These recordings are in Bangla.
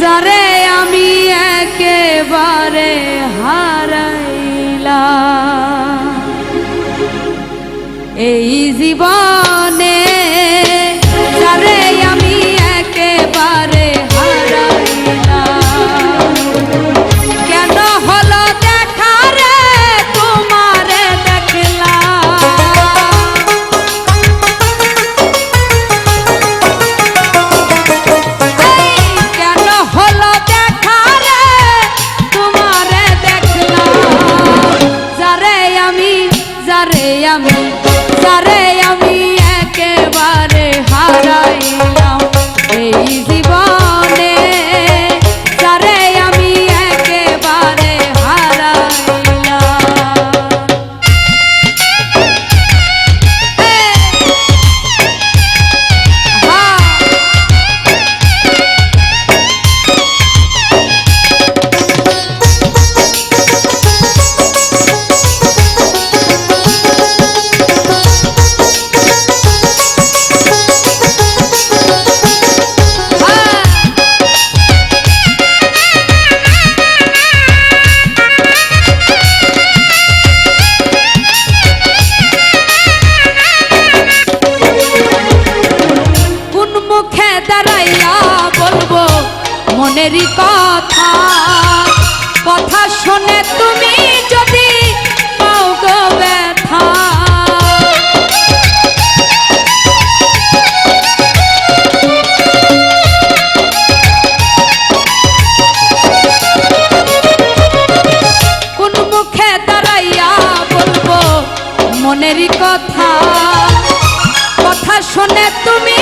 যারে আমি একেবারে হারাইলা এই জীবন a mim. মনের কথা কথা শুনে তুমি যদি পাও কোন মুখে দাঁড়াইয়া বলব মনেরই কথা কথা শুনে তুমি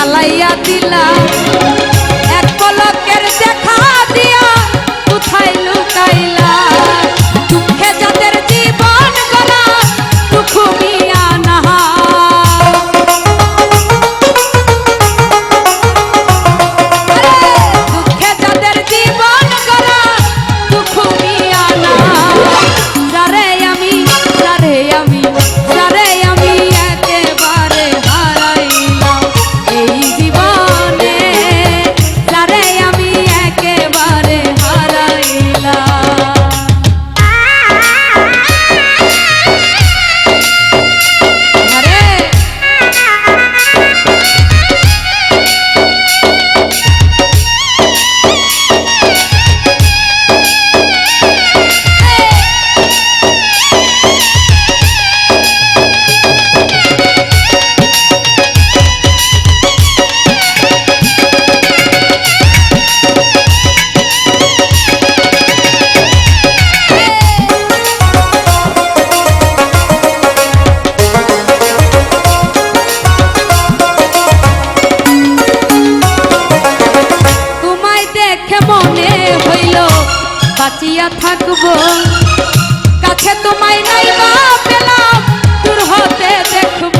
জ্বালাইয়া দিলা এক পলকের দেখা বাঁচিয়া থাকব। কাছে তোমায় নাই বা পেলাম দূর হতে দেখব।